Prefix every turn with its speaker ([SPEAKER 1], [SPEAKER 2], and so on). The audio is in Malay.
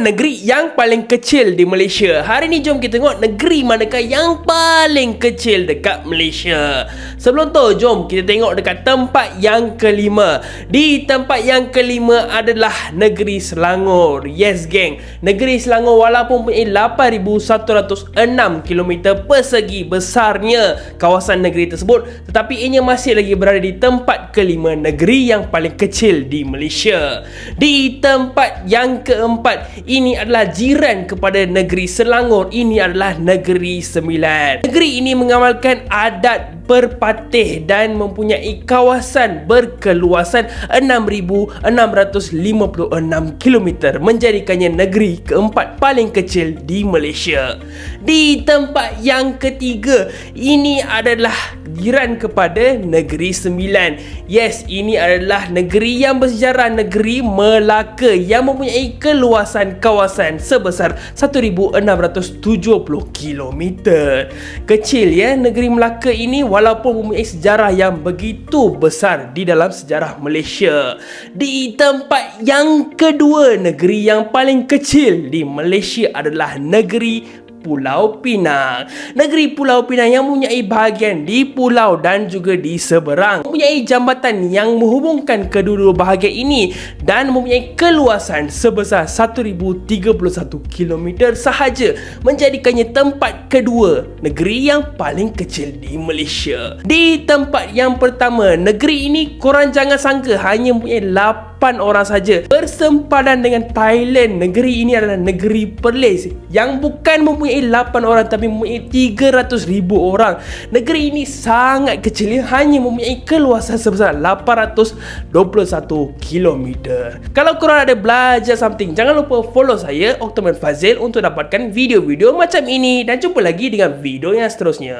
[SPEAKER 1] negeri yang paling kecil di Malaysia. Hari ni jom kita tengok negeri manakah yang paling kecil dekat Malaysia. Sebelum tu, jom kita tengok dekat tempat yang kelima. Di tempat yang kelima adalah negeri Selangor. Yes, geng. Negeri Selangor walaupun punya 8,106 km persegi besarnya kawasan negeri tersebut, tetapi ianya masih lagi berada di tempat kelima negeri yang paling kecil di Malaysia. Di tempat yang keempat, ini adalah jiran kepada negeri Selangor. Ini adalah negeri Sembilan. Negeri ini mengamalkan adat berpatih dan mempunyai kawasan berkeluasan 6,656 km menjadikannya negeri keempat paling kecil di Malaysia. Di tempat yang ketiga, ini adalah jiran kepada negeri Sembilan. Yes, ini adalah negeri yang bersejarah negeri Melaka yang mempunyai keluasan kawasan sebesar 1670 km. Kecil ya negeri Melaka ini walaupun mempunyai sejarah yang begitu besar di dalam sejarah Malaysia. Di tempat yang kedua, negeri yang paling kecil di Malaysia adalah negeri Pulau Pinang. Negeri Pulau Pinang yang mempunyai bahagian di pulau dan juga di seberang. Mempunyai jambatan yang menghubungkan kedua-dua bahagian ini dan mempunyai keluasan sebesar 1031 km sahaja menjadikannya tempat kedua negeri yang paling kecil di Malaysia. Di tempat yang pertama, negeri ini korang jangan sangka hanya mempunyai 8 orang saja. Bersempadan dengan Thailand, negeri ini adalah negeri Perlis yang bukan mempunyai mempunyai 8 orang tapi mempunyai 300 ribu orang. Negeri ini sangat kecil hanya mempunyai keluasan sebesar 821 km. Kalau korang ada belajar something, jangan lupa follow saya Oktober Fazil untuk dapatkan video-video macam ini dan jumpa lagi dengan video yang seterusnya.